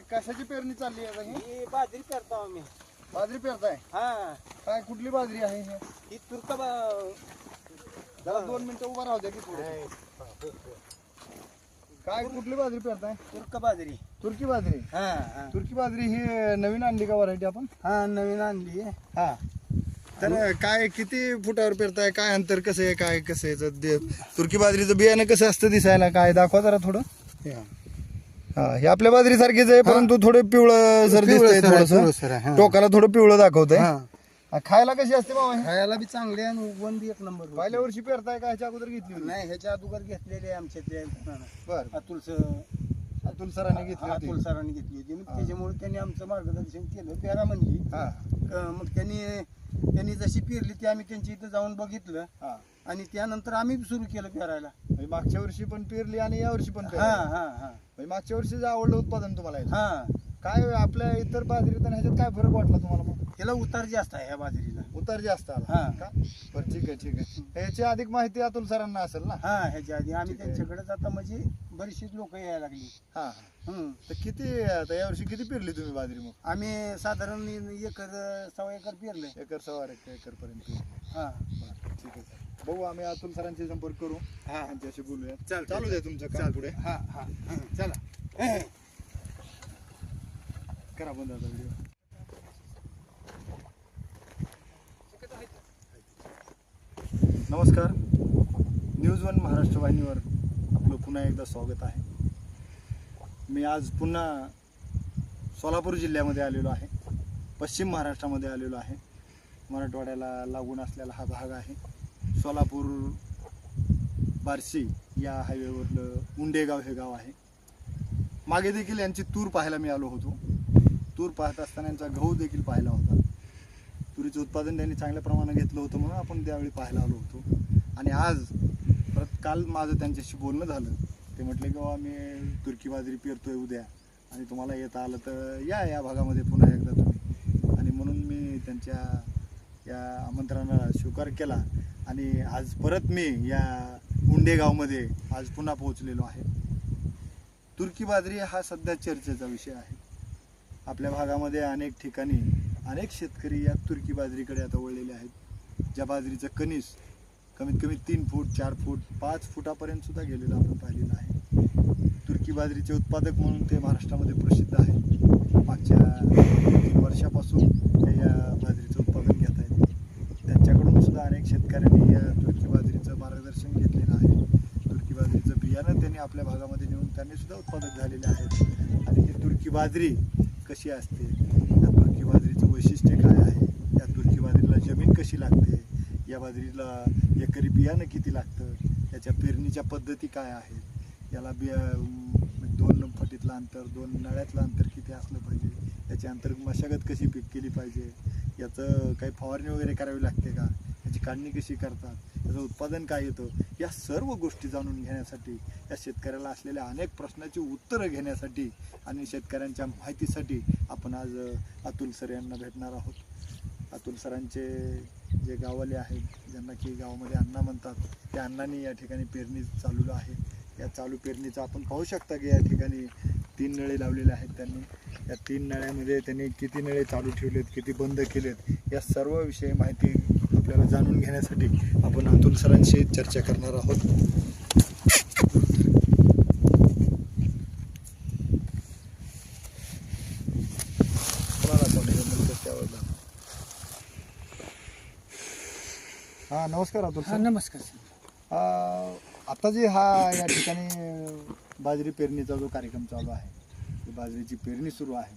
काय कशाची पेरणी चालली आहे आता ही? ही बाजरी करतो आम्ही. बाजरी पेरताय? हा. काय कुठली बाजरी आहे ही? ही तुर्क जरा दोन मिनिटं उभा राहू द्या की पुढे. काय कुठली बाजरी पेरताय? तुर्क बाजरी. तुर्की बाजरी? हा हा. तुर्की बाजरी ही नवीन आणली का व्हरायटी आपण? हा नवीन आणली आहे. हा. तर काय किती फुटावर पेरताय? काय अंतर कसं आहे? काय कसं आहे? ते तुर्की बाजरीचं बियाणं कसं असतं दिसायला? काय दाखवा जरा थोडं. हे हा. हा हे आपल्या बाजरी सारखीच आहे परंतु थोडं पिवळं सर दिसतंय आहे, थोडस. पिवळसर आहे, हा. टोकाला थोडं पिवळं दाखवतंय. हा. हा, खायला कशी असते बाबा हे? खायला बी चांगली आहे आणि बी एक नंबर पहिल्या वर्षी पेरताय का ह्याच्या अगोदर घेतली होती? नाही ह्याच्या अगोदर घेतलेले आमच्यातले बर. अतुल अतुल सरांनी घेतली होती. अतुल सरांनी घेतली होती. मग त्याच्यामुळे त्यांनी आमचं मार्गदर्शन केलं पेरा म्हणली. हा. अं, मग त्यांनी त्यांनी जशी पेरली ती आम्ही त्यांच्या इथं जाऊन बघितलं. हा. आणि त्यानंतर आम्ही सुरू केलं पेरायला. म्हणजे मागच्या वर्षी पण पेरली आणि या वर्षी पण पेरली. हा म्हणजे हा. हा मागच्या वर्षी आवडलं उत्पादन तुम्हाला याचं? हा. काय आपल्या इतर बाजरीत आणि ह्याच्यात काय फरक वाटला तुम्हाला मग? त्याला उतार जास्त आहे ह्या बाजरीला. उतार जास्त आला. हा. का? बरं ठीक आहे ठीक आहे. ह्याची अधिक माहिती अतुल सरांना असेल ना? हा ह्याच्या आधी आम्ही ठीक आहे. त्यांच्याकडेच आता म्हणजे बरीचशीच लोक यायला लागली. हा. हा. हम्म. तर किती आता यावर्षी किती पेरली तुम्ही बाजरी मग? आम्ही साधारण एकर सव्वा एकर पेरले एकर सव्वा एकर एकर पर्यंत. हा. बरं, ठीक आहे. बघू आम्ही अतुल सरांशी संपर्क करू. हा. त्यांच्याशी बोलूया. चालतंय. चालू द्या तुमचं काम पुढे. हा हा. हा. चला. करा बंद आता व्हिडिओ नमस्कार. न्यूज वन महाराष्ट्र वाहिनीवर आपलं पुन्हा एकदा स्वागत आहे. मी आज पुन्हा सोलापूर जिल्ह्यामध्ये आलेलो आहे. पश्चिम महाराष्ट्रामध्ये आलेलो आहे. मराठवाड्याला लागून असलेला हा भाग आहे. सोलापूर बार्शी या हायवेवरलं उंडेगाव हे गाव आहे. मागे देखील यांची तूर पाहायला मी आलो होतो. तूर पाहत असताना यांचा गहू देखील पाहिला होता. तुरीचं उत्पादन त्यांनी चांगल्या प्रमाणात घेतलं होतं म्हणून आपण त्यावेळी पाहायला आलो होतो. आणि आज परत काल माझं त्यांच्याशी बोलणं झालं. ते म्हटले की बाबा मी तुर्की बाजरी पेरतोय उद्या. आणि तुम्हाला येता आलं तर या या भागामध्ये पुन्हा एकदा तुम्ही. आणि म्हणून मी त्यांच्या या आमंत्रणाला स्वीकार केला. आणि आज परत मी या उंडेगावमध्ये आज पुन्हा पोहोचलेलो आहे. तुर्की बाजरी हा सध्या चर्चेचा विषय आहे. आपल्या भागामध्ये अनेक ठिकाणी अनेक शेतकरी या तुर्की बाजरीकडे आता वळलेले आहेत. ज्या बाजरीचं कणीस कमीत कमी तीन फूट चार फूट पाच फुटापर्यंत सुद्धा गेलेलं आपण पाहिलेलं आहे. तुर्की बाजरीचे उत्पादक म्हणून ते महाराष्ट्रामध्ये प्रसिद्ध आहेत. मागच्या तीन वर्षापासून ते या बाजरीचं उत्पादन घेत आहेत त्यांच्याकडून सुद्धा अनेक शेतकऱ्यांनी या तुर्की बाजरीचं मार्गदर्शन घेतलेलं आहे. तुर्की बाजरीचं बियाणं त्यांनी आपल्या भागामध्ये नेऊन त्यांनी सुद्धा उत्पादक झालेले आहेत आणि ही तुर्की बाजरी कशी असते? या तुर्की बाजरीचं वैशिष्ट्य काय आहे? या तुर्की बाजरीला जमीन कशी लागते? या बाजरीला एकरी बियाणं किती लागतं? याच्या पेरणीच्या पद्धती काय आहेत? याला बिया दोन फटीतलं अंतर दोन नळ्यातलं अंतर किती असलं पाहिजे? याची अंतर मशागत कशी पीक केली पाहिजे? याचं काही फवारणी वगैरे करावी लागते का? याची काढणी कशी करतात त्याचं उत्पादन काय येतं या सर्व गोष्टी जाणून घेण्यासाठी या शेतकऱ्याला असलेल्या अनेक प्रश्नाची उत्तरं घेण्यासाठी आणि शेतकऱ्यांच्या माहितीसाठी आपण आज अतुल सर यांना भेटणार आहोत. अतुल सरांचे जे गाववाले आहेत ज्यांना की गावामध्ये अण्णा म्हणतात त्या अण्णांनी या ठिकाणी पेरणी चालू आहे. या चालू पेरणीचं आपण पाहू शकता की या ठिकाणी तीन नळे लावलेले आहेत त्यांनी. या तीन नळ्यामध्ये त्यांनी किती नळे चालू ठेवलेत किती बंद केलेत या सर्व विषयी माहिती जाणून घेण्यासाठी आपण अतुल सरांशी चर्चा करणार आहोत. हा नमस्कार अतुल हा सर. नमस्कार आता जे हा या ठिकाणी बाजरी पेरणीचा जो कार्यक्रम चालू आहे बाजरीची पेरणी सुरू आहे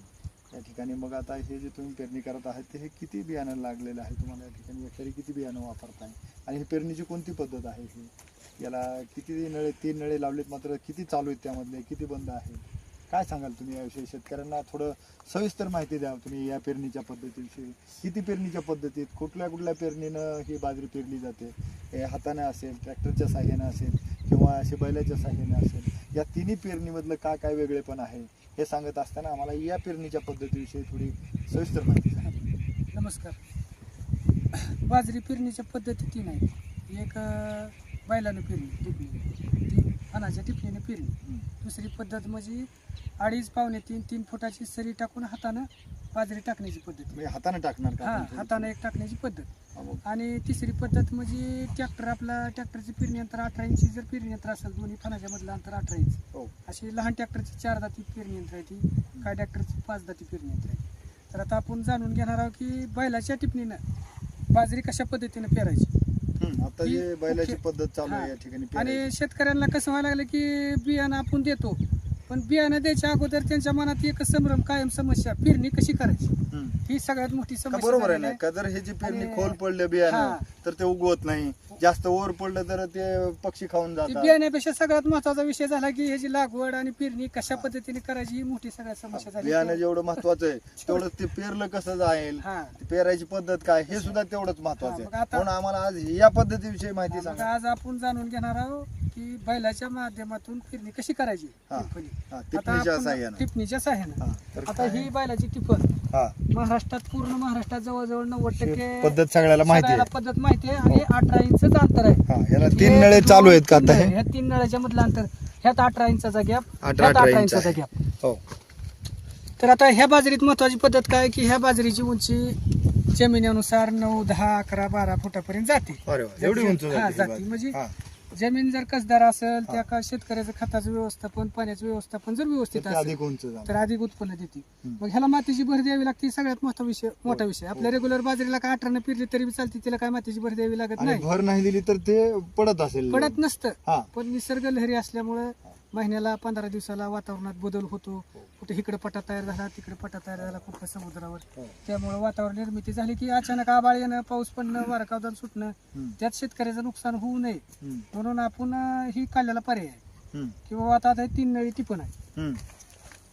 या ठिकाणी मग आता हे जे तुम्ही पेरणी करत आहात ते हे किती बियाणं लागलेलं आहे तुम्हाला या ठिकाणी? एकरी किती बियाणं वापरताय? आणि हे पेरणीची कोणती पद्धत आहे ही? याला किती नळे तीन नळे लावलेत मात्र किती चालू आहेत त्यामधले? किती बंद आहे काय सांगाल तुम्ही याविषयी? शेतकऱ्यांना थोडं सविस्तर माहिती द्या तुम्ही या पेरणीच्या पद्धतीविषयी. किती पेरणीच्या पद्धतीत? कुठल्या कुठल्या पेरणीनं ही बाजरी पेरली जाते? हे हाताने असेल ट्रॅक्टरच्या साह्यानं असेल किंवा असे बैलाच्या साह्याने असेल? या तिन्ही पेरणीमधलं काय काय वेगळेपण आहे? हे सांगत असताना आम्हाला या पेरणीच्या पद्धतीविषयी थोडी सविस्तर माहिती सांगा नमस्कार बाजरी पेरणीच्या पद्धती तीन आहेत एक अं, बैलानं पेरणी दुखणी ती फणाच्या टिपणीने पेरणी. दुसरी पद्धत म्हणजे अडीच पावणे तीन तीन फुटाची सरी टाकून हातानं बाजरी टाकण्याची पद्धत म्हणजे हाताने टाकणार का हा आपण थोडी? हातानं एक टाकण्याची पद्धत. आणि तिसरी पद्धत म्हणजे ट्रॅक्टर आपला ट्रॅक्टरची पेरणी अंतर अठरा इंची जर पेरणी यंत्र असेल दोन्ही फणाच्या मधलं अंतर अठरा इंच हो अशी लहान ट्रॅक्टरची चार दाती पेरणी यंत्र आहे ती काय ट्रॅक्टरची पाच दाती पेरणी यंत्र आहे तर आता आपण जाणून घेणार आहोत की बैलाच्या टिपणीनं बाजरी कशा पद्धतीनं पेरायची हम्म, आता जे बैलाची पद्धत चालू आहे. या ठिकाणी आणि. शेतकऱ्यांना कसं व्हायला लागलं की बियाणं आपण देतो पण बियाणं द्यायच्या अगोदर त्यांच्या मनात एक संभ्रम कायम समस्या पेरणी कशी करायची. ही सगळ्यात मोठी का समस्या बरोबर आहे झालेली ना का जर हे जी पेरणी आणि- खोल पडलं बियाणं हा. तर ते उगवत नाही. जास्त वर पडलं तर ते पक्षी खाऊन ती जातात. बियाण्यापेक्षा सगळ्यात महत्त्वाचा विषय झाला की ह्याची लागवड आणि पेरणी कशा पद्धतीने करायची ही मोठी सगळ्यात समस्या झाली. बियाणं जेवढं महत्वाचं आहे तेवढं ते पेरलं कसं जाईल हा. ते पेरायची पद्धत काय हे सुद्धा तेवढंच महत्वाचं हा, मग आहे आता- म्हणून आम्हाला आज या पद्धतीविषयी माहिती मग सांगा. आज आपण जाणून घेणार आहोत की बैलाच्या माध्यमातून पेरणी कशी करायची हा. टिपणी. हा, आता टिपणीच्या आपण- साह्यानं. टिपणीच्या साह्यानं. हा, तर आता? ही बैलाची टिपण. हा. महाराष्ट्रात पूर्ण महाराष्ट्रात जवळजवळ नव्वद टक्के पद्धत सगळ्याला माहिती सगळ्याला आहे. पद्धत माहिती आहे आणि अठरा इंच अंतर आहे. हा याला तीन हे नळे दोन- चालू आहेत का तीन आता हे? नळे, ह्या तीन नळ्याच्या मधलं अंतर. ह्यात अठरा इंचाचा गॅप अठरा- अठरा इंच इंचाचा आहे. गॅप हो. तर आता ह्या बाजरीत महत्वाची पद्धत काय? की ह्या बाजरीची उंची जमिनीनुसार नऊ दहा अकरा बारा फुटापर्यंत जाते. अरे वा, एवढी उंच हा, ही जाती. बाजरी. म्हणजे हा, जमीन जर कसदार असेल त्या का शेतकऱ्याचं खताचं व्यवस्थापन पाण्याचं व्यवस्थापन जर तर व्यवस्थित ते असेल अधिक उंच झालं. तर अधिक उत्पन्न देते. मग ह्याला मातीची भर द्यावी लागते ही सगळ्यात मोठा विषय मोठा विषय. आपल्या रेग्युलर बाजरीला काय अठरानं पिरली तरी बी चालते तिला काय मातीची भर द्यावी लागत आणि नाही. भर नाही दिली तर ते पडत असेल. पडत नसतं. हा. पण निसर्ग लहरी असल्यामुळं महिन्याला पंधरा दिवसाला वातावरणात बदल होतो. कुठे इकडे पटा तयार झाला तिकडे पटा तयार झाला कुठे समुद्रावर. हो. त्यामुळे वातावरण निर्मिती झाली की अचानक आबाळ येणं पाऊस पडणं वारा कावदान सुटणं त्यात शेतकऱ्याचं नुकसान होऊ नये. म्हणून आपण ही काढलेला पर्याय आहे. हम्म, की बाबा आता तीन नळी टिपण आहे. हम्म,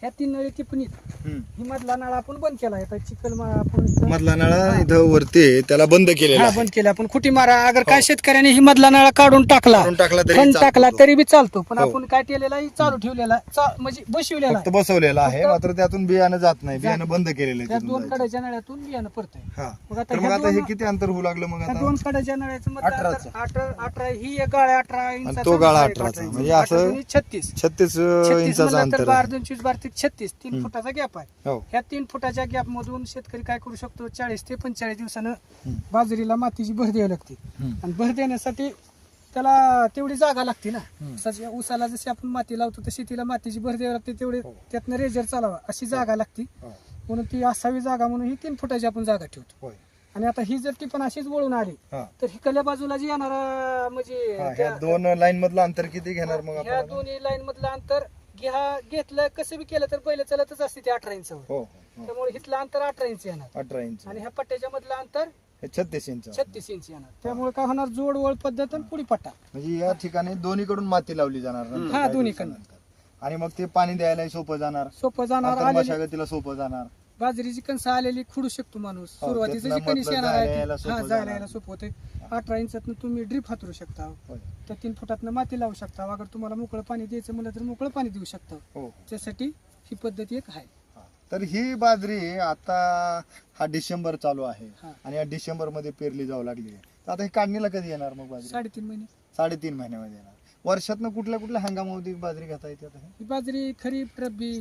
ह्या तीन नळी टिपणीत हम्म. ही मधला नळा आपण बंद केला आहे चिखल आपण मधला नळा इथं वरती त्याला बंद केलेला हा. बंद केला आपण खुटी मारा अगर काय शेतकऱ्याने ही मधला नळा काढून टाकला काढून टाकला तरी चालतो टाकला तो. तरी बी चालतो पण हो. आपण काय केलेला आहे चालू ठेवलेला चा- म्हणजे बसवलेला फक्त आहे बसवलेला आहे फक्त- मात्र त्यातून बियाणं जात नाही बियाणं. बंद केलेलं आहे त्या तिथून दोन जायचं. कड्याच्या नळ्यातून बियाणं पडतंय हा मग आता तर मग ह्या आता हे दोन- किती अंतर होऊ लागलं मग त्या आता दोन कड्याच्या नळ्याचं अठराचं. अठरा अठरा ही एक गाळा अठरा इंचाचा तो गाळा हा अठराचा. इंच. म्हणजे असं- अठरा छत्तीस छत्तीस छत्तीस इंचाचा म्हणलं तर अंतर बारा आहे. दोन चोवीस बारा ते छत्तीस तीन. फुटाचा गॅप आहे हो ह्या तीन फुटाच्या गॅप मधून शेतकरी काय करू शकतो चाळीस ते पंचेचाळीस दिवसानं. बाजरीला मातीची भर द्यावी लागते हम्म. आणि भर देण्यासाठी त्याला तेवढी जागा लागते ना हम्म. ऊसाची ऊसाला जशी आपण माती लावतो तशी तिला मातीची भर द्यावी लागते तेवढे हो. त्यातनं रेजर चालावा अशी जागा लागते हो. म्हणून ती असावी जागा म्हणून ही तीन फुटाची आपण जागा ठेवतो होय. आणि आता ही जर ती पण अशीच वळून आली हा. तर हिकडल्या बाजूला जी येणारा म्हणजे हा, ह्या त्या- दोन लाईन मधलं अंतर किती घेणार मग ह्या आपण दोन्ही लाईन मधलं अंतर घ्या घेतलं कसं बी केलं तर पहिले चालतच असते ते अठरा इंच हो हो, हो. त्यामुळे इथलं अंतर अठरा इंच येणार. अठरा इंच. आणि ह्या पट्ट्याच्या मधलं अंतर हे छत्तीस इंच. छत्तीस इंच येणार. त्यामुळे काय होणार? जोड वळ पद्धत आणि पुढी पट्टा. म्हणजे या ठिकाणी दोन्हीकडून माती लावली जाणार नंतर हा, दोन्हीकडनं. दिवसानंतर. आणि मग ते पाणी द्यायला सोपं जाणार. सोपं जाणार आलेली मशागतीला सोपं जाणार. बाजरीची कणसं आलेली खुडू शकतो माणूस. हो, सुरुवातीचं त्यातनं जी कणीस मधलं येणार आहे सोपं हा जायला जाणार. सोपं होते अठरा इंचातनं तुम्ही ड्रीप हातरू शकता. होय. त्या तीन फुटातनं माती लावू शकता. अगर तुम्हाला मोकळं पाणी द्यायचं म्हणलं तर मोकळं पाणी देऊ शकता. हो. त्यासाठी ही पद्धती एक आहे. हा. तर ही बाजरी आता हा डिसेंबर चालू आहे हा. आणि या डिसेंबरमध्ये पेरली जाऊ लागली आहे. तर आता ही काढणीला कधी येणार मग बाजरी? साडेतीन महिने. साडेतीन महिन्यामध्ये येणार. वर्षातनं कुठल्या कुठल्या हंगामामध्ये बाजरी घेता येते आता हे? ही बाजरी खरीप रब्बी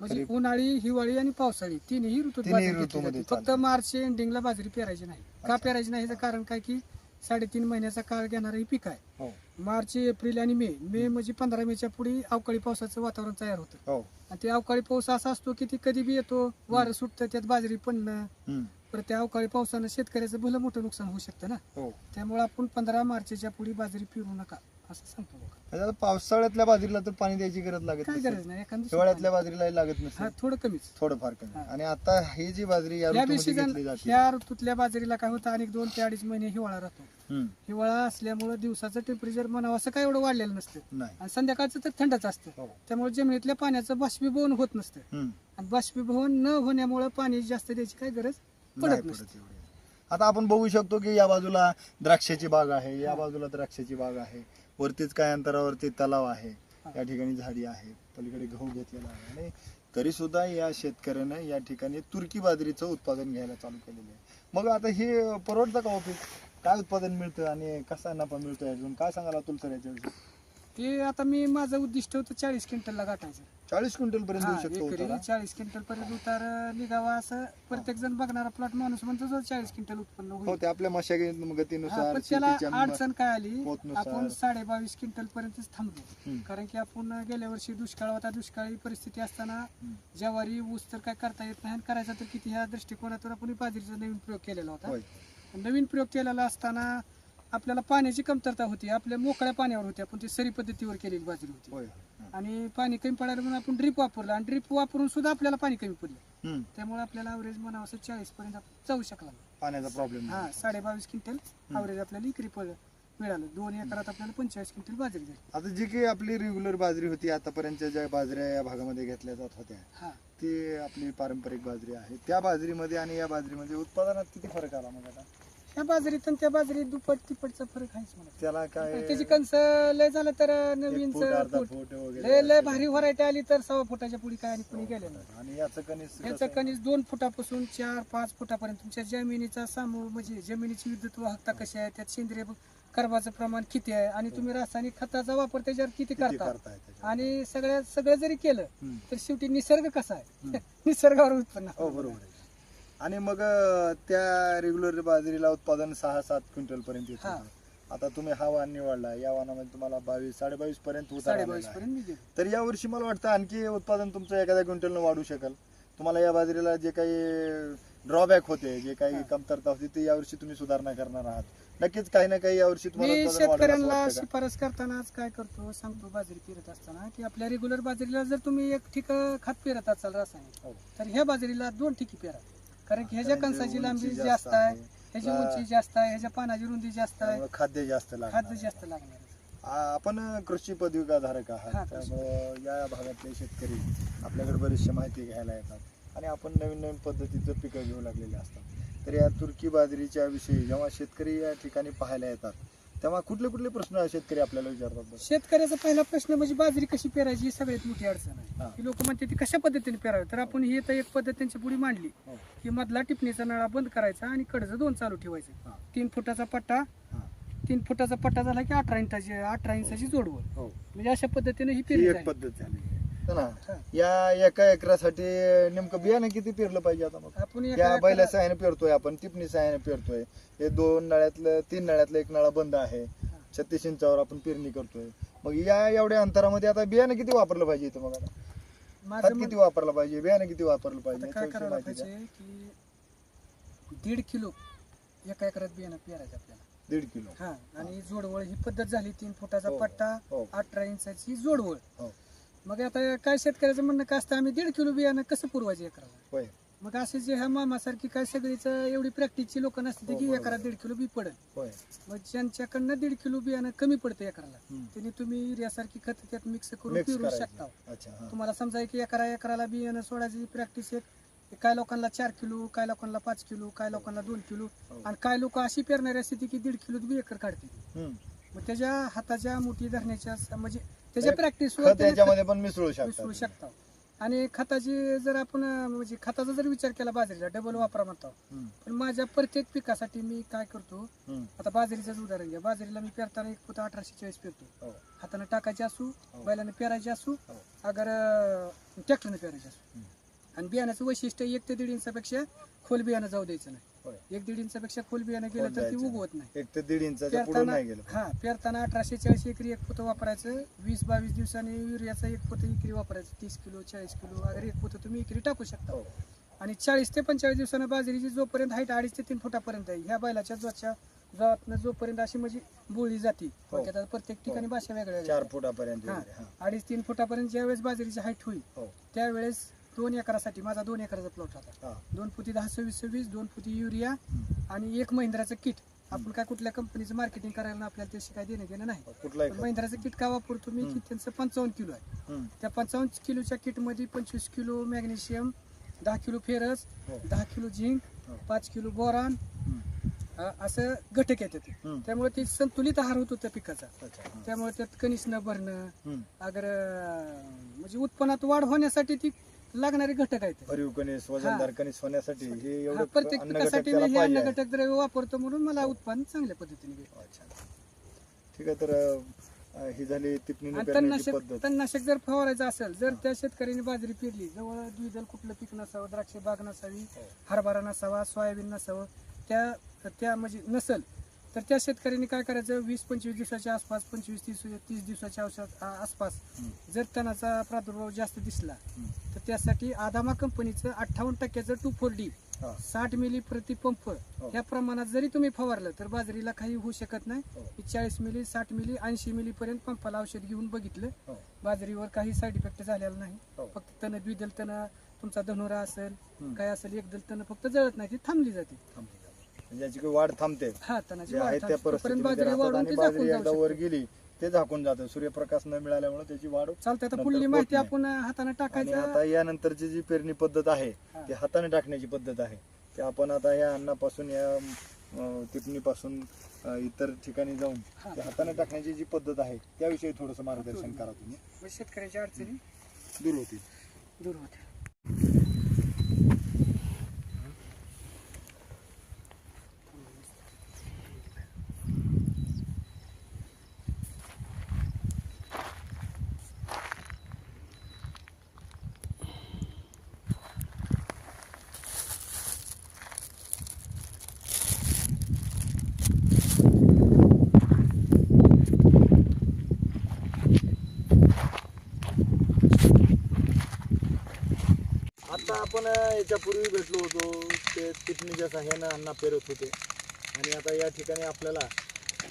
म्हणजे खरीप. उन्हाळी हिवाळी आणि पावसाळी तिन्ही ऋतूत तिन्ही बाजरी घेतली ऋतूमध्ये जाते. फक्त चालते. मार्च एंडिंगला बाजरी पेरायची नाही. का. पेरायची नाही? याचं कारण काय की साडेतीन महिन्याचा काळ घेणारं हे पीक आहे. हो. मार्च एप्रिल आणि मे. मे म्हणजे पंधरा मेच्या पुढे अवकाळी पावसाचं वातावरण तयार होतं. हो. आणि ते अवकाळी पाऊस असा असतो की ती कधी बी येतो वारं सुटतं त्यात बाजरी पडणं. हम्म. परत त्या अवकाळी पावसानं शेतकऱ्याचं भलं मोठं नुकसान होऊ शकतं ना? हो. त्यामुळे आपण पंधरा मार्चच्या पुढे बाजरी पिरू नका. असं सांगतो पावसाळ्यातल्या बाजरीला तर पाणी द्यायची गरज लागत काय नसेल. नाही एखादं हिवाळ्यातल्या बाजरीला लागत हा नसेल थोडं कमीच. थोडंफार कमी. हा. आणि आता ही जी बाजरी या या ऋतूमध्ये सीझन घेतली जाते. या ऋतूतल्या बाजरीला काय होतं अनेक दोन ते अडीच महिने हिवाळा राहतो. हम्म. हिवाळा असल्यामुळे दिवसाचं टेम्परेचर म्हणावं असं काय एवढं वाढलेलं नसतं. नाही. आणि संध्याकाळचं तर थंडच असतं. हो. त्यामुळे जमिनीतल्या पाण्याचं बाष्पीभवन होत नसतं. हम्म. आणि बाष्पीभवन न होण्यामुळे पाणी जास्त द्यायची काही गरज नाही पडत पडत नसते. एवढी. आता आपण बघू शकतो की या बाजूला द्राक्षाची बाग आहे या बाजूला द्राक्षाची बाग आहे. वरतीच काय अंतरावरती तलाव आहे. या ठिकाणी झाडी आहे पलीकडे गहू घेतलेला आहे. आणि तरी सुद्धा या शेतकऱ्यानं या ठिकाणी तुर्की बाजरीचं उत्पादन घ्यायला चालू केलेलं आहे. मग आता हे परवडतं का ऑफिस काय उत्पादन मिळतं आणि कसा नफा मिळतो याच्यातून काय सांगाल अतुल सर याच्याविषयी? ते आता मी माझं उद्दिष्ट होतं चाळीस क्विंटलला गाठायचं. चाळीस क्विंटल पर्यंत हा, देऊ शकतो एकरी उतारा? चाळीस क्विंटल पर्यंत उतार निघावा असं प्रत्येक जण बघणारा प्लॉट माणूस म्हणतो जो चाळीस क्विंटल उत्पन्न हो होईल ते आपल्या मशागती हा, गतीनुसार पण त्याला शेतीच्या अडचण काय आली? पोतनुसार. आपण साडे बावीस क्विंटल पर्यंतच थांबलो. हम्म. कारण की आपण गेल्या वर्षी दुष्काळ होता दुष्काळी परिस्थिती असताना ज्वारी ऊस तर काय करता येत नाही आणि करायचा तर किती? ह्या दृष्टिकोनातून आपण बाजरीचा नवीन प्रयोग केलेला होता. होय. नवीन प्रयोग केलेला असताना आपल्याला पाण्याची कमतरता होती. आपल्या मोकळ्या पाण्यावर होती आपण ती सरी पद्धतीवर केलेली बाजरी होती. होय आणि पाणी कमी पडायला म्हणून आपण ड्रीप वापरलं आणि ड्रीप वापरून सुद्धा आपल्याला पाणी कमी पडलं. हम्म. त्यामुळे आपल्याला अवरेज म्हणावं असं चाळीस पर्यंत आपण जाऊ शकला पाण्याचा प्रॉब्लेम हा साडे बावीस क्विंटल अवरेज आपल्याला इकरी पड मिळालं. दोन एकरात आपल्याला पंचेचाळीस क्विंटल बाजरी झाली. आता जी काही आपली रेग्युलर बाजरी होती आतापर्यंतच्या ज्या बाजऱ्या या भागामध्ये घेतल्या जात होत्या हा. ती आपली पारंपरिक बाजरी आहे. त्या बाजरीमध्ये आणि या बाजरीमध्ये उत्पादनात किती फरक आला मग आता? ह्या बाजरीत आणि त्या बाजरीत दुप्पट तिप्पटचा फरक आहेच मला त्याला काय त्याची कणस लय झालं तर नवीन फूट अर्धा फूट फूट लय वगैरे लय भारी व्हरायटी आली तर सव्वा फुटाच्या पुढे काय आणि कुणी गेलेलं नाही. आणि याचं कणीस याचं कसं? कणीस दोन फुटापासून चार पाच फुटापर्यंत तुमच्या जमिनीचा समूह म्हणजे जमिनीची विद्युत वाहकता कशी आहे त्यात सेंद्रिय कर्बाचं प्रमाण किती आहे आणि तुम्ही रासायनिक खताचा वापर त्याच्यावर किती किती करता करताय त्याच्यावर? आणि सगळ्या सगळं जरी केलं हम्म. तर शेवटी निसर्ग कसा आहे निसर्गावर उत्पन्न हो बरोबर आहे आणि मग त्या रेग्युलर बाजरीला उत्पादन सहा सात क्विंटल पर्यंत येत. होतं. आता तुम्ही हा वाण निवडला या वाणामध्ये तुम्हाला बावीस साडे बावीस पर्यंत उतार आलेला आहे. पर्यंत तर या वर्षी मला वाटतं आणखी उत्पादन तुमचं एखाद्या क्विंटलनं वाढू शकेल तुम्हाला या बाजरीला जे काही ड्रॉबॅक होते जे काही. कमतरता होती ते यावर्षी तुम्ही सुधारणा करणार आहात नक्कीच काही ना काही यावर्षी तुम्हाला मी उत्पादन वाढेल असं शेतकऱ्यांना वाटतं का? शिफारस करताना आज काय करतो सांगतो बाजरी पेरत असताना की आपल्या रेग्युलर बाजरीला जर तुम्ही एक ठिक खत पेरत असाल रासायनिक हो. तर ह्या बाजरीला दोन ठिकी पेरा कारण की ह्याच्या कणसाची लांबी जास्त आहे. ह्याची उंची जास्त आहे ह्याच्या पानाची रुंदी जास्त आहे त्यामुळे खाद्य जास्त लागणार खाद्य जास्त लागणार आहे. आ- आपण कृषी पदविकाधारक हा, आहात कृषी. त्यामुळं या भागातले शेतकरी आपल्याकडे बरीचशी माहिती घ्यायला येतात आणि आपण नवीन नवीन पद्धतीचं पिकं घेऊ लागलेले असतात तर या तुर्की बाजरीच्या विषयी जेव्हा शेतकरी या ठिकाणी पाहायला येतात तेव्हा कुठले कुठले प्रश्न शेतकरी आपल्याला विचारतात? शेतकऱ्याचा पहिला प्रश्न म्हणजे बाजरी कशी पेरायची ही सगळ्यात मोठी अडचण. आहे की लोक म्हणते ती कशा पद्धतीने पेरावी तर आपण ही तर एक पद्धत त्यांची पुढे मांडली हो. की मधला टिपणीचा नळा बंद करायचा आणि कडचं दोन चालू. ठेवायचं तीन फुटाचा पट्टा. तीन फुटाचा पट्टा झाला की अठरा इंचाची अठरा इंचाची जोडवं हो म्हणजे अशा पद्धतीने ही पेरणी. पद्धत झाली हा. या एका एकरासाठी नेमकं बियाणं किती पेरलं पाहिजे आता मग आपण त्या बैला सहाय्याने पेरतोय आपण टिपणी सहाय्याने पेरतोय. हे दोन नळ्यातलं तीन नळ्यातलं एक नळा बंद आहे. छत्तीस इंचावर आपण पेरणी करतोय. मग या एवढ्या अंतरामध्ये आता बियाणं किती वापरलं पाहिजे इथं मग आता माझं खत मत- किती वापरलं पाहिजे? बियाणं किती वापरलं पाहिजे? आता काय याच्याविषयी करायला माहिती द्या. पाहिजे की दीड किलो एका एकरात बियाणं पेरायचं आपल्याला. दीड किलो. हा आणि जोडवळ ही पद्धत झाली तीन फुटाचा हो. पट्टा हो. अठरा इंचाची जोडवळ. हो. मग आता काय शेतकऱ्याचं म्हणणं काय असतं? आम्ही दीड किलो बियाणं कसं पुरवायचं एकराला? होय. मग असे जे ह्या मामासारखी काय सगळीच एवढी प्रॅक्टिसची लोक नसते हो, की बरोबर. एकरात दीड किलो बी पडेल. होय. मग ज्यांच्याकडनं दीड किलो बियाणं कमी पडतं एकराला हम्म. त्यांनी तुम्ही युरियासारखी खत त्यात मिक्स करून मिक्स पिरू करायचं. शकता. अच्छा हा. तुम्हाला समजा की एकरा एकराला बियाणं सोडायची प्रॅक्टिस एक काय लोकांना चार किलो काय लोकांना पाच किलो काय लोकांना दोन किलो हो. आणि काय लोक अशी पेरणारी असते की दीड किलो बी एकर काढते हम्म. मग त्याच्या हाताच्या मुठी धरण्याच्या स- म्हणजे त्याच्या खत प्रॅक्टिस याच्यामध्ये पण मिसळू मिसळू शकता आणि खताची जर आपण म्हणजे खताचा जर विचार केला बाजरीला डबल वापरा म्हणतो हम्म. पण माझ्या प्रत्येक पिकासाठी मी काय करतो हम्म. आता बाजरीचंच उदाहरण घ्या बाजरीला मी पेरताना एक पोतं अठराशे चाळीस पेरतो हो. हाताने टाकायची असू हो. बैलाने पेरायची असू हो. अगर ट्रॅक्टरने पेरायची असू हम्म. आणि बियाण्याचं वैशिष्ट्य एक ते दीड इंचापेक्षा खोल बियाणं जाऊ द्यायचं नाही. एक दीड इंचापेक्षा खोल बियाणं गेलं तर ती. उगवत नाही एक ते दीड इंचाच्या पुढे पेरताना नाही गेलं हा पेरताना अठराशे चाळीस एकरी एक पोतं वापरायचं वीस बावीस दिवसांनी युरियाचा एक पोतं एकरी वापरायचं तीस किलो चाळीस किलो अगर एक पोतं तुम्ही एकरी टाकू शकता हो. आणि चाळीस ते पंचेचाळीस दिवसांना बाजरीची जोपर्यंत हाईट अडीच ते तीन फुटापर्यंत आहे ह्या बैलाच्या जोच्या जोतनं जोपर्यंत अशी म्हणजे बोळली जाते हो. प्रत्येक ठिकाणी भाषा वेगळ्या चार फुटापर्यंत हा. हा. अडीच तीन फुटापर्यंत ज्यावेळेस बाजरीची हाईट होईल हो. त्यावेळेस दोन एकरासाठी माझा दोन एकराचा प्लॉट होता. दोन फुटी दहा सव्वीस सव्वीस दोन फुटी युरिया. आणि एक महिंद्राचं किट आपण काय कुठल्या कंपनीचं मार्केटिंग करायला आपल्याला त्याशी काय देणं घेणं नाही. महिंद्राचं किट का वापरतो मी. की त्यांचं पंचावन्न किलो आहे. त्या पंचावन्न किलोच्या किटमध्ये पंचवीस किलो मॅग्नेशियम दहा किलो फेरस हो. दहा किलो झिंक हो. पाच किलो बोरान असं घटक येतात. त्यामुळे ते संतुलित आहार होतो त्या पिकाचा. त्यामुळे त्यात कणीस न भरणं. अगर म्हणजे उत्पन्नात वाढ होण्यासाठी ती लागणारे घटक आहेत भरीव कणीस वजनदार कणीस होण्यासाठी हे हा, एवढं प्रत्येक अन्न पिकासाठी घटक मी हे अन्न घटक द्रव्य वापरतो म्हणून मला उत्पन्न चांगल्या पद्धतीने भेटतं. अच्छा ठीक आहे तर अं, ही झाली आणि पेरण्याची तणनाशक पद्धत. तणनाशक जर फवारायचं असेल जर त्या शेतकऱ्याने बाजरी पेरली जवळ द्विदल कुठलं पीक नसावं द्राक्ष बाग नसावी हरभरा नसावा सोयाबीन नसावं त्या त्या म्हणजे नसल तर त्या शेतकऱ्यांनी काय करायचं वीस पंचवीस दिवसाच्या आसपास पंचवीस तीस तीस दिवसाच्या औषध आसपास. जर तणाचा प्रादुर्भाव जास्त दिसला. तर त्यासाठी आदामा कंपनीचं अठ्ठावन्न टक्क्याचं टू फोर डी. साठ मिली प्रति पंप हो. या प्रमाणात जरी तुम्ही फवारलं तर बाजरीला काही होऊ शकत नाही हो. चाळीस मिली साठ मिली ऐंशी मिली पर्यंत पंपाला औषध घेऊन बघितलं हो. बाजरीवर काही साईड इफेक्ट झालेला नाही. फक्त तण द्विदल तण तुमचा धनुरा असेल. काय असेल एकदल तण फक्त जळत नाही ती थांबली जाते थांबली जाते. म्हणजे याची काही वाढ थांबते हा तणाची जे आहे त्या थांबते. तोपर्यंत परिस्थितीमध्ये बाजरी राहतात वाढून आणि ती बाजरी झाकून जाऊ एकदा वर शकते. गेली ते झाकून जातं सूर्यप्रकाश न मिळाल्यामुळे त्याची वाढ चालतं आता नंतर पुढली होत माहिती नाही. आपण हाताने आणि टाकायचं आता यानंतरची जी पेरणी पद्धत आहे हा. ती हाताने टाकण्याची पद्धत आहे ते आपण आता या अन्नापासून या अं, टिपणीपासून अं, इतर ठिकाणी जाऊन हा. ते हाताने टाकण्याची जी पद्धत आहे त्याविषयी थोडंसं मार्गदर्शन करा तुम्ही शेतकऱ्याच्या अडचणी दूर होतील दूर होत्या आता आपण अं, याच्यापूर्वी भेटलो होतो. ते टिपणीच्या साह्यानं अन्न पेरत होते. आणि आता या ठिकाणी आपल्याला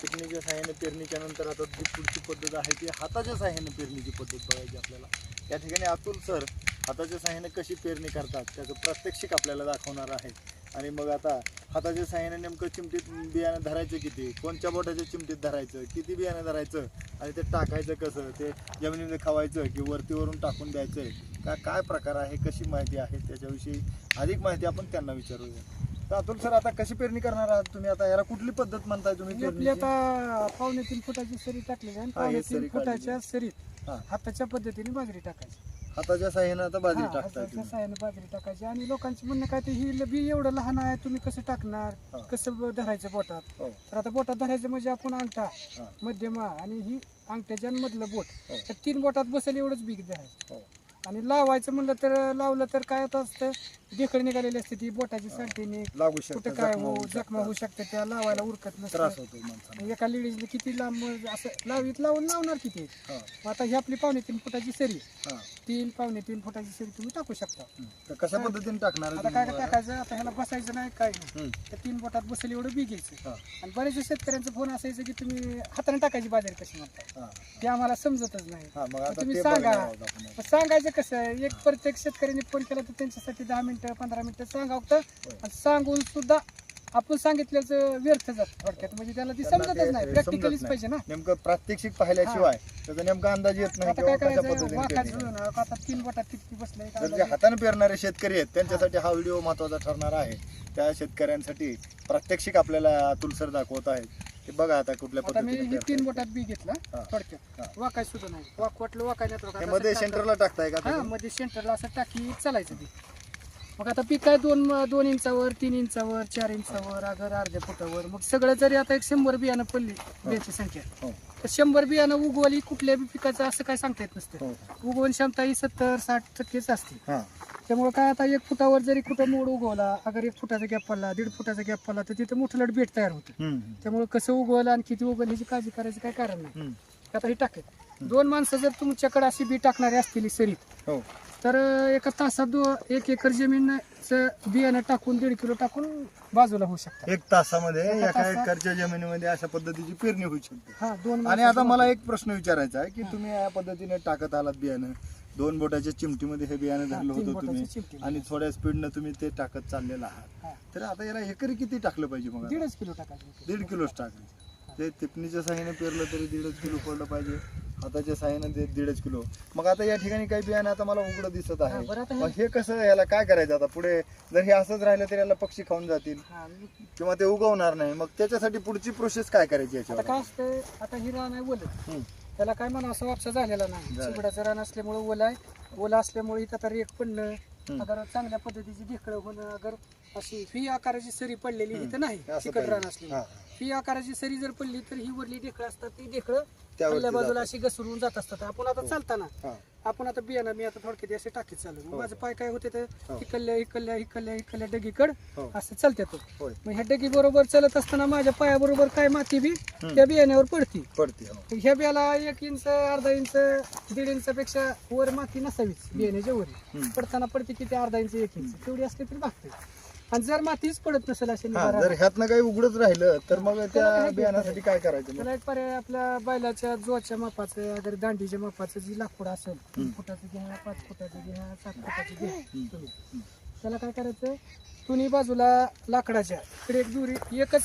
टिपणीच्या साह्याने पेरणीच्या नंतर आता जी पुढची पद्धत आहे ती हाताच्या साह्याने पेरणीची पद्धत बघायची आपल्याला. या ठिकाणी अतुल सर हाताच्या साह्याने कशी पेरणी करतात त्याचं प्रात्यक्षिक आपल्याला दाखवणार आहे. आणि मग आता हाताच्या साह्याने नेमकं चिमटीत बियाणं धरायचं किती? कोणत्या बोटाच्या चिमटीत धरायचं? किती बियाणं धरायचं? आणि ते टाकायचं कसं? ते जमिनीमध्ये खवायचं की वरती वरून टाकून द्यायचं? का काय प्रकार आहे कशी माहिती आहे त्याच्याविषयी अधिक माहिती आपण त्यांना विचारूया. तर अतुल सर आता कशी पेरणी करणार आहात तुम्ही? आता याला कुठली पद्धत म्हणताय तुम्ही आपली पेरणीची? आता पावणे तीन फुटाची सरी टाकली जाईल हा, हे पावणे सरी तीन फुटाच्या सरीत हा. हाताच्या पद्धतीने बाजरी टाकायची. हाताच्या साह्याने आता बाजरी हा, टाकताय हाताच्या तुम्ही. साहाय्याने बाजरी टाकायची. आणि लोकांची म्हणणं काय ते ही बी एवढं लहान आहे तुम्ही कसं टाकणार? हा. कसं ब- धरायचं बोटात? हो. तर आता बोटात धरायचं म्हणजे आपण अंगठा हा. मध्यमा आणि ही अंगठ्याच्या आणि मधलं बोट. हो. त्या तीन बोटात बसेल एवढंच बीक धरायचं. हो. आणि लावायचं म्हणलं तर लावलं तर काय होत असतं? देखड निघालेली असते ती बोटाची साठीने लागू कुठं शकतं काय जखमा हो होऊ जखमा होऊ शकतात. शकते त्या लावायला उरकत त्रास नसतं होतो माणसाला एका लेडीजने किती लांब असं लावीत लावून लावणार किती हा, आता ही आपली पावणे तीन फुटाची सरी हा. तीन पावणे तीन फुटाची सरी तुम्ही टाकू शकता तर कशा पद्धतीने टाकणार आहे आता काय तुम्ही? टाकायचं आता ह्याला बसायचं नाही काय नाही हम्म. त्या तीन बोटात बसेल एवढं बी घ्यायचं हा, आणि बरेचसे शेतकऱ्यांचा फोन असायचं की तुम्ही हाताने टाकायची बाजार कशी म्हणताय हा. ते आम्हाला समजतच नाही हा, मग मग आता तुम्ही ते सांगा. बघणार आहोत आपण. मग सांगायचं कसं एक प्रत्येक शेतकऱ्याने फोन केला तर त्यांच्यासाठी दहा मिनिटं पंधरा मिनिटं सांगावं लागतं आणि सांगून सुद्धा आपण सांगितल्याचं व्यर्थ जात थोडक्यात. म्हणजे त्याला ती त्यांना समजतच ते नाही. समजत प्रॅक्टिकलीच नाही. पाहिजे ना. नेमकं प्रात्यक्षिक पाहिल्याशिवाय त्याचा नेमका अंदाज येत नाही आता किंवा काय कशा करायचं? पद्धतीने वाखात पेरणी जुळून आता तीन बोटात किती बसलंय तर जे हाताने पेरणारे शेतकरी आहेत त्यांच्यासाठी हा. व्हिडिओ महत्त्वाचा ठरणार आहे. त्या शेतकऱ्यांसाठी प्रात्यक्षिक आपल्याला अतुल सर दाखवत आहेत. ते बघा आता कुठल्या आता मी पद्धतीने ही तीन. बोटात बी घेतला हा. थोडक्यात. हा. वाकाय सुद्धा नाही. वाक वाटलं वाकाय नाही हे मध्ये सेंटरला टाकताय का हा तुम्ही? मध्ये सेंटरला असं टाकी चालायचं ते. मग आता पीक काय दोन दोन इंचावर तीन इंचावर चार इंचावर अगर अर्ध्या फुटावर. मग सगळं जरी आता एक शंभर बियाणं पडली बियाची संख्या हो. तर शंभर बियाणं उगवली कुठल्या बी पिकाचं असं काय सांगता येत नसतं. हो. उगवण क्षमता ही सत्तर साठ टक्केच असते. हा. त्यामुळे काय आता एक फुटावर जरी कुठं मोड उगवला अगर एक फुटाचा गॅप पडला दीड फुटाचा गॅप पडला तर तिथं मोठं लट बेट तयार होतं. त्यामुळे कसं उगवलं आणि किती उगवलं ह्याची काळजी करायचं काय कारण नाही. आता हे टाकेल. दोन माणसं जर तुमच्याकडे अशी बी टाकणारी असतील ही सरीत हो. तर एका तासात दो एक एकर जमीन बियाणं टाकून दीड किलो टाकून बाजूला होऊ शकतात. एक तासामध्ये एका एका तासात- एकरच्या जमिनीमध्ये अशा पद्धतीची पेरणी होऊ शकते. हा दोन आणि माणसं आता मला एक प्रश्न विचारायचा आहे की तुम्ही या पद्धतीने टाकत आलात बियाणं दोन बोटाच्या चिमटीमध्ये हे बियाणं धरलं तीन होतं तुम्ही. आणि थोड्या स्पीडनं तुम्ही ते टाकत चाललेला आहात. हा. तर आता याला एकरी किती टाकलं पाहिजे मग आता? दीडच किलो टाकायचं. दीड किलोच टाकायचं. ते टिपणीच्या साह्याने पेरलं तरी दीडच किलो पडलं पाहिजे. हाताच्या साह्याने ते दीडच किलो. मग आता या ठिकाणी काही बियाणं आता मला उघडं दिसत हा, बरं आता आहे हे- मग हे कसं याला काय करायचं आता पुढे? जर हे असंच राहिलं तर याला पक्षी खाऊन जातील. हा, किंवा ते उगवणार नाही. मग त्याच्यासाठी पुढची प्रोसेस काय करायची आता याच्यावर? काय असतंय आता ही रान आहे ओलं हम्म. त्याला काय म्हणा असं वापसा झालेला नाही. झालं. चिबडाचं रान असल्यामुळे ओलं आहे. ओलं असल्यामुळे इथं आता रेक पडणं हम्म. अगर चांगल्या पद्धतीची ढेकळं होणं अगर अशी फी आकाराची सरी पडलेली इथं नाही. असं चिकट रान पाहिजे. हा. ही. आकाराची सरी जर पडली तर ही वरली ढेकळं असतात ती ढेकळं त्यावरती खाल्ल्या बाजूला. अशी घसरून जात असतात आपण आता चालताना हा. आपण आता बियाणं मी आता थोडक्यात असे टाकीत चालू हो. माझं पाय काय होते तर हो. इकडल्या इकडल्या इकडल्या इकडल्या डगीकड हो. असं चालतात होय मग ह्या डगी बरोबर चालत असताना माझ्या पायाबरोबर काय माती बी त्या बियाण्यावर पडती पडते हो. ह्या बियाला एक इंच अर्धा इंच दीड इंच पेक्षा वर माती नसावीच बियाण्याच्या वर. पडताना पडते किती अर्धा इंच एक इंच तेवढी असली तरी भागते आणि जर मातीच पडत नसेल हा निभार जर ह्यातनं काही उघडच राहिलं तर मग त्या त्याला बियाण्यासाठी काय करायचं मग? त्याला एक पर्याय आपल्या बैलाच्या जोच्या मापाचं अगर दांडीच्या मापाचं जी लाकूड असेल फुटाचं घ्या पाच फुटाचं घ्या सात फुटाचं घ्या तुम्ही. त्याला काय करायचं? दोन्ही बाजूला लाकडाच्या इकडे एक दुरी एकच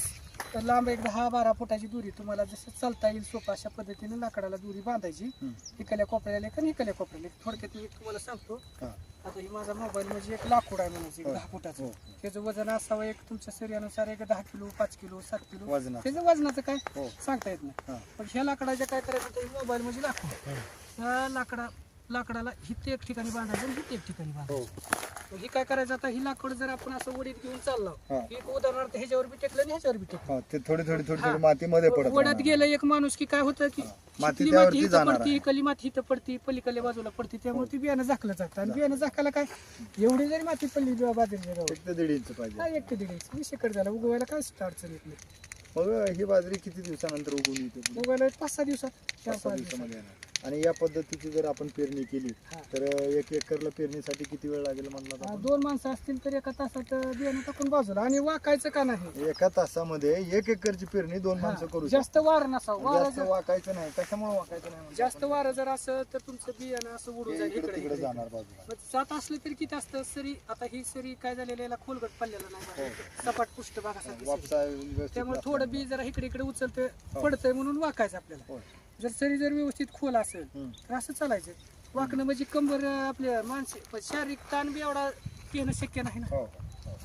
लांब एक दहा बारा फुटाची दुरी तुम्हाला जसं चालता येईल सोपं अशा पद्धतीने लाकडाला दुरी बांधायची. हम्म. इकडल्या कोपऱ्याला एक आणि इकडल्या कोपऱ्याला एक. थोडक्यात मी तुम्हाला सांगतो. आता ही माझा मोबाईल म्हणजे एक लाकूड आहे हो. दहा फुटाचं. हो. त्याचं वजन असावं एक तुमच्या शरीरानुसार एक दहा किलो पाच किलो सात किलो. वजना त्याचं वजनाचं काय? हो. सांगता येत नाही. पण ह्या लाकडाच्या काय करायचं तर मोबाईल म्हणजे लाकूड. ह्या लाकडा लाकडाला हिते एक ठिकाणी बांधायचं आणि एक ठिकाणी बांधायचं. हो. हे काय करायचं? आता ही लाकूड जर आपण असं वडीत घेऊन चाललो हा. ही उदाहरणार्थ ह्याच्यावर बी टेकलं आणि ह्याच्यावर बी टेकलं. हा ते थोडी थोडी थोडी हा. थोडी माती मध्ये पडत वड्यात राहणार. गेलं एक माणूस की काय होतं की माती माती जाणार पडती. इकली माती इथं पडती पलीकडल्या बाजूला पडती त्यामुळे ती बियाणं झाकलं जातं. आणि बियाणं झाकायला काय? एवढी जरी माती पडली गावात. एक ते दीड इंच पाहिजे. एक ते दीड इंच. वीस एकर झालं. उगवायला काय अडचण येत नाही. मग ही बाजरी किती दिवसानंतर उगवून येते? उगवायला पाच सहा दिवसात. चार पाच दिवसामध्ये येणार. आणि या पद्धतीची जर आपण पेरणी केली हा. तर एक एकरला पेरणीसाठी किती वेळ लागेल म्हणला हा, आपण? दोन माणसं असतील तर एका तासात बियाणं टाकून बाजूला आणि वाकायचं का नाही एका तासामध्ये एक एकरची पेरणी दोन माणसं करू हा, जास्त वार नसावं वारं जास्त जर वाकायचं नाही कशामुळे वाकायचं नाही जास्त? वारं जर असं तर तुमचं बियाणं असं उडून हे जाईल इकडे तिकडे इकडे. जाणार बाजूला मग जात असलं तरी किती असतं सरी आता ही सरी काय झालेली याला खोलगट पडलेला नाही बघा. सपाट पृष्ठभागासाठी सरी. वापसा व्यवस्थित त्यामुळे. थोडं बी जरा इकडे इकडे उचलतं हो. पडतंय म्हणून वाकायचं आपल्याला होय. जर सरी जर व्यवस्थित खोल असेल. तर असं चालायचं वाकणं म्हणजे कंबर आपल्या मानसिक पण शारीरिक ताण बी एवढा घेणं शक्य नाही ना हो, हो.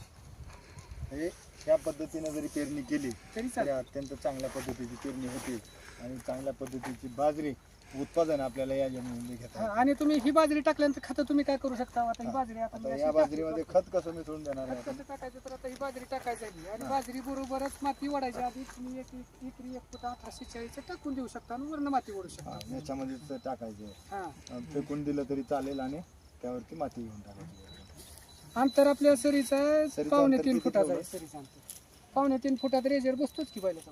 हे या पद्धतीने जरी पेरणी केली तरी तरी चालेल अत्यंत चांगल्या पद्धतीची पेरणी होते आणि चांगल्या पद्धतीची बाजरी उत्पादन आपल्याला या जमिनीमध्ये घेता येतं. आणि तुम्ही ही बाजरी टाकल्यानंतर खतं तुम्ही काय करू शकता आता ही बाजरी आता अशी या टाकली. बाजरीमध्ये खत कसं मिसळून देणार आहे खत आपण? कसं टाकायचं तर आता ही बाजरी टाकायची आहे आणि बाजरी बरोबरच माती ओढायची आधी तुम्ही एक एक एकरी एक फुट अठराशे चाळीस टाकून देऊ शकता आणि वरण माती ओढू हा, शकता याच्यामध्येच टाकायचं हा फेकून दिलं तरी चालेल आणि त्यावरती माती घेऊन टाकायची अंतर आपल्या सरीचा पावणे अंतर तीन किती फुटाचा आहे ठेवलं? सरीचा अंतर पावणे तीन फुटात रेजर बसतोच की बैलाचा.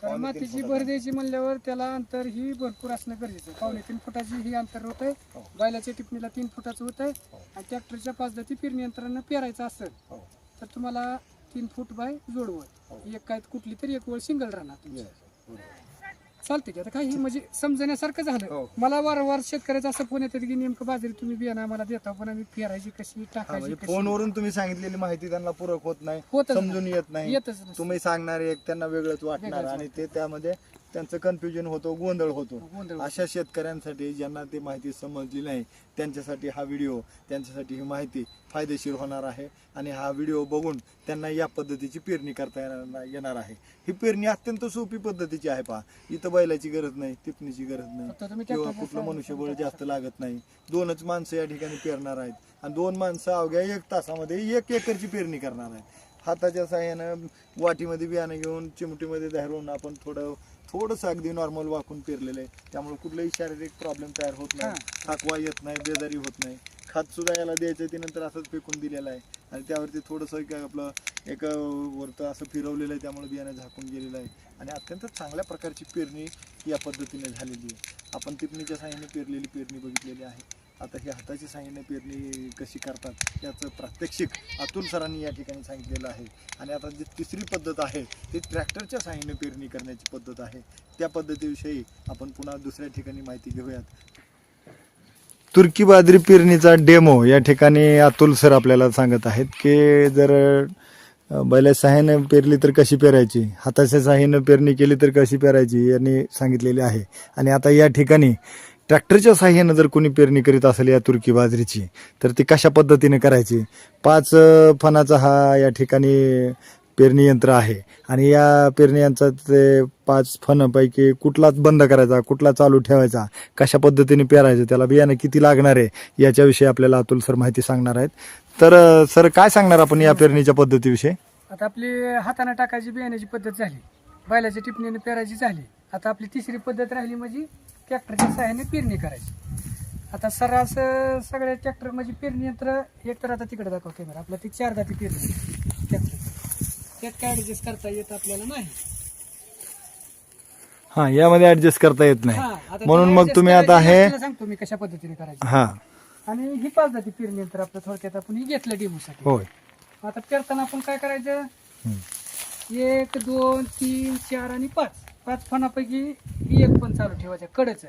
कारण मातीची. भर द्यायची म्हणल्यावर त्याला अंतर ही भरपूर असणं गरजेचं आहे पावणे तीन फुटाची ही अंतर होत आहे हो. बैलाच्या टिपणीला तीन फुटाचं होत आहे हो. आणि ट्रॅक्टरच्या पाचदाती पेरणी यंत्रानं पेरायचं असेल हो. तर तुम्हाला तीन फूट बाय जोडवं हो. एक काय कुठली तरी एक वेळ सिंगल राहणार तुमची. चालते की. आता काही म्हणजे समजण्यासारखं झालं. हो. मला वारंवार शेतकऱ्याचा असं फोन येतात की नेमकं बाजरी तुम्ही बियाणं आम्हाला देता पण आम्ही पेरायची कशी हा, टाकायची म्हणजे कशी? फोनवरून तुम्ही सांगितलेली माहिती त्यांना पूरक होत नाही होतच समजून येत नाही. येतच नसतं. तुम्ही सांगणार एक त्यांना वेगळंच वाटणार वेगळंच आणि ते त्यामध्ये त्यांचं कन्फ्युजन होतो गोंधळ होतो. अशा शेतकऱ्यांसाठी ज्यांना ती माहिती समजली नाही त्यांच्यासाठी हा व्हिडिओ त्यांच्यासाठी ही माहिती फायदेशीर होणार आहे. आणि हा व्हिडिओ बघून त्यांना या पद्धतीची पेरणी करता येणार येणार आहे. ही पेरणी अत्यंत सोपी पद्धतीची आहे पहा. इथं बैलाची गरज नाही टिपणीची गरज नाही. किंवा कुठलं मनुष्यबळ जास्त लागत नाही. दोनच माणसं या ठिकाणी पेरणार आहेत. आणि दोन माणसं अवघ्या एक तासामध्ये एक एकरची पेरणी करणार आहेत. हाताच्या साह्यानं वाटीमध्ये बियाणं घेऊन चिमटीमध्ये धरून आपण थोडं थोडंसं अगदी नॉर्मल वाकून पेरलेलं आहे. त्यामुळे कुठलाही शारीरिक प्रॉब्लेम तयार होत नाही. थकवा येत नाही बेजारी होत नाही. खत सुद्धा याला द्यायचं ते नंतर असंच फेकून दिलेलं आहे. आणि त्यावरती थोडंसं एक आपलं एक वरतं असं फिरवलेलं आहे त्यामुळे बियाणं झाकून गेलेलं आहे. आणि अत्यंत चांगल्या प्रकारची पेरणी या पद्धतीने झालेली आहे. आपण टिपणीच्या साह्याने पेरलेली पेरणी बघितलेली आहे. आता ही हाताची साह्याने पेरणी कशी करतात याचं प्रात्यक्षिक अतुल सरांनी या ठिकाणी सांगितलेलं आहे. आणि आता जी तिसरी पद्धत आहे ती ट्रॅक्टरच्या साह्याने पेरणी करण्याची पद्धत आहे. त्या पद्धतीविषयी आपण पुन्हा दुसऱ्या ठिकाणी माहिती घेऊयात. तुर्की बाजरी पेरणीचा डेमो या ठिकाणी अतुल सर आपल्याला सांगत आहेत की जर अ, बैला सहाय्यानं पेरली तर कशी पेरायची? हाताच्या सहाय्यानं पेरणी केली तर कशी पेरायची? यांनी सांगितलेली आहे. आणि आता या ठिकाणी ट्रॅक्टरच्या साह्यानं जर कोणी पेरणी करीत असेल या तुर्की बाजरीची तर ती कशा पद्धतीने करायची? पाच फणाचा हा या ठिकाणी पेरणी यंत्र आहे. आणि या पेरणी यंत्राचे पाच फणापैकी कुठलाच बंद करायचा कुठला चालू ठेवायचा कशा पद्धतीने पेरायचं त्याला बियाणं किती लागणार आहे याच्याविषयी आपल्याला अतुल सर माहिती सांगणार आहेत. तर सर काय सांगणार आपण या पेरणीच्या पद्धतीविषयी? आता आपली हाताने टाकायची बियाण्याची पद्धत झाली. बैलाच्या टिपणीने पेरायची झाली. आता आपली तिसरी पद्धत राहिली म्हणजे ट्रॅक्टरच्या सहाय्याने पेरणी करायची. आता सर्रास सगळ्या ट्रॅक्टर म्हणजे पेरणी यंत्र एक तर आता तिकडे दाखव कॅमेरा आपलं ती चार दाती पेरणी. ट्रॅक्टर. त्यात काय ऍडजस्ट करता येत आपल्याला नाही. हा यामध्ये ऍडजस्ट करता येत हा, नाही आता म्हणून मग तुम्ही आता हे सांगतो मी कशा पद्धतीने करायचं. हा. आणि ही पाच जाती पेरणी यंत्र आपलं थोडक्यात आपण ही घेतलं डेमोसाठी. होय. आता पेरताना आपण काय करायचं? हम्म. एक दोन तीन चार आणि पाच. पाच फणापैकी ही एक फण चालू ठेवायचा कडच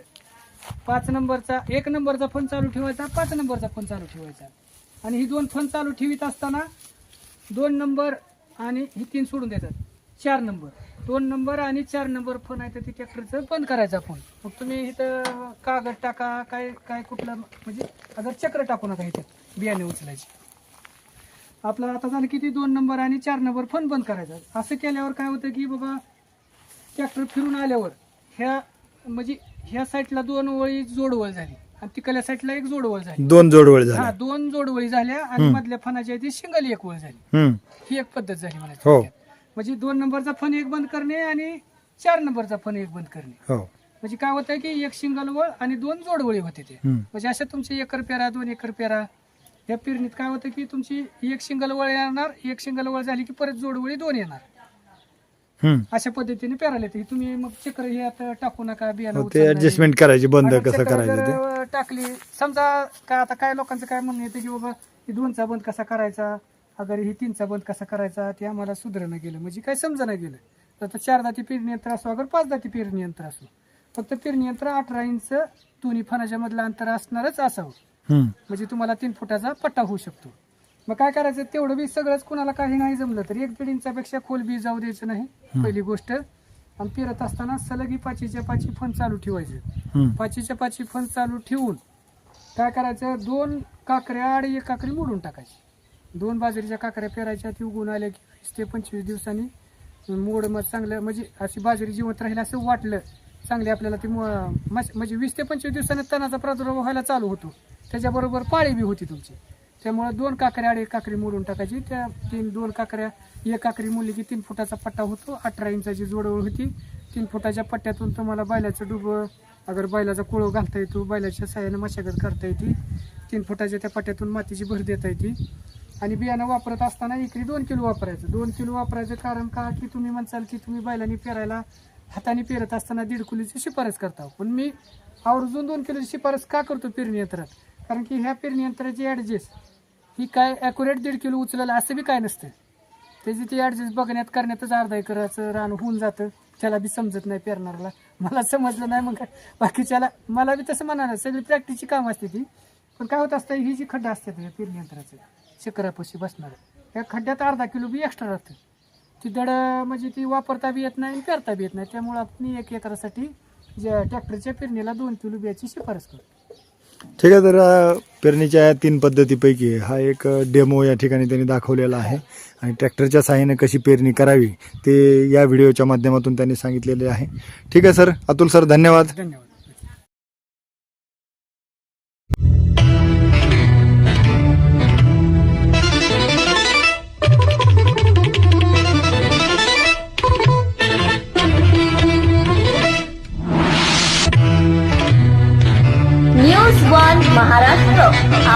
पाच नंबरचा एक नंबरचा फण चालू ठेवायचा पाच नंबरचा फण चालू ठेवायचा. आणि ही दोन फण चालू ठेवीत असताना दोन नंबर आणि ही तीन सोडून देतात. चार नंबर. दोन नंबर आणि चार नंबर फोन आहे तर ते ट्रॅक्टरचं बंद करायचा फोन. मग तुम्ही इथं कागद टाका काय काय कुठलं म्हणजे अगर चक्र टाकू नका इथं बियाणे उचलायची. आपलं आता झालं किती? दोन नंबर आणि चार नंबर फोन बंद करायचा. असं केल्यावर काय होतं की बाबा ट्रॅक्टर फिरून आल्यावर ह्या म्हणजे ह्या साईडला दोन वळी जोडवळ झाली आणि तिकडल्या साईडला एक जोडवळ झाली दोन जोडवळ हा झाले दोन जोडवळी झाल्या आणि. मधल्या फणाच्या ती सिंगल एक वळ झाली हम्म. ही एक पद्धत झाली मला हो. म्हणजे दोन नंबरचा फन एक बंद करणे आणि चार नंबरचा फन एक बंद करणे हो म्हणजे काय होतं की एक सिंगल वळ आणि दोन जोडवळी होते ते हम्म. म्हणजे अशा तुमची एकर पेरा दोन एकर पेरा या पेरणीत काय होतं की तुमची एक सिंगल वळ येणार एक सिंगल वळ झाली की परत जोडवळी दोन येणार. अशा पद्धतीने पेरायला येते. तुम्ही मग चक्र हे आता टाकू नका बियाणं ते ऍडजस्टमेंट करायची बंद आणि कसं चक्र करायचं ते? टाकली समजा काय आता काय लोकांचं काय म्हणणं येतं की बाबा ही दोनचा बंद कसा करायचा? अगर ही तीनचा बंद कसा करायचा? ते आम्हाला सुधारणं गेलं म्हणजे काय समजणं गेलं तर आता चार दाती पेरणी यंत्र असो अगर पाच दाती पेरणी यंत्र असो. फक्त पेरणी यंत्र अठरा इंच दोन्ही फणाच्या मधलं अंतर असणारच असावं. हम्म. म्हणजे तुम्हाला तीन फुटाचा पट्टा होऊ शकतो. मग काय करायचं? तेवढं बी सगळंच कुणाला काही नाही जमलं तर एक दीड इंचापेक्षा खोल बी जाऊ द्यायचं नाही पहिली गोष्ट. आणि पेरत असताना सलगी पाचीच्या पाची फण चालू ठेवायचं. पाचीच्या पाची फण चालू ठेवून काय करायचं? दोन काकऱ्या आणि एक काकरी मोडून टाकायची. दोन बाजरीच्या काकऱ्या पेरायच्या ती उगून आल्या की वीस ते पंचवीस दिवसांनी मोड मग चांगलं म्हणजे अशी बाजरी जिवंत राहील असं वाटलं चांगली आपल्याला ती म्हणजे वीस ते पंचवीस दिवसांनी तणाचा प्रादुर्भाव व्हायला चालू होतो. त्याच्याबरोबर पाळी बी होती तुमची. त्यामुळे दोन काकऱ्या आणि एक काकरी मोडून टाकायची. त्या तीन दोन काकऱ्या एक काकरी मोडली की तीन फुटाचा पट्टा होतो. अठरा इंचाची जोडवळ होती. तीन फुटाच्या पट्ट्यातून तुम्हाला बैलाचं डुबं अगर बैलाचा कुळो घालता येतो बैलाच्या साह्यानं मशागत करता येते. तीन फुटाच्या त्या पट्ट्यातून मातीची भर देता येते. आणि बियाणं वापरत असताना इकडे दोन किलो वापरायचं. दोन किलो वापरायचं कारण का? की तुम्ही म्हणसाल की तुम्ही बैलांनी पेरायला हाताने पेरत असताना दीड किलोची शिफारस करता. पण मी आवर्जून दोन किलोची शिफारस का करतो पेरणी यंत्रात? कारण की ह्या पेरणी यंत्राची ॲडजस्ट ही काय ॲक्युरेट दीड किलो उचलेलं असं बी काय नसतं. त्याची ती ॲडजस्ट बघण्यात करण्यातच अर्धा एकराचं रान होऊन जातं. त्याला बी समजत नाही पेरणाऱ्याला. मला समजलं नाही मग काय. बाकीच्याला मला बी तसं म्हणाला सगळी प्रॅक्टिसची काम असते ती. पण काय होत असतं ही जी खड्डा असतात या पेरणी यंत्राचं शिखरापाशी बसणार या खड्ड्यात अर्धा किलो बी एक्स्ट्रा राहतं. ती दड म्हणजे ती वापरता बी येत नाही आणि पेरता बी येत नाही. त्यामुळं आपण एक एकरासाठी ज्या ट्रॅक्टरच्या पेरणीला दोन किलो बियाची शिफारस करतो. ठीक आहे तर पेरणीच्या या तीन पद्धतीपैकी हा एक डेमो या ठिकाणी त्यांनी दाखवलेला आहे. आणि ट्रॅक्टरच्या साहाय्याने कशी पेरणी करावी ते या व्हिडिओच्या माध्यमातून त्यांनी सांगितलेले आहे. ठीक आहे सर. अतुल सर धन्यवाद. धन्यवाद.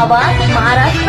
आवाज महाराष्ट्र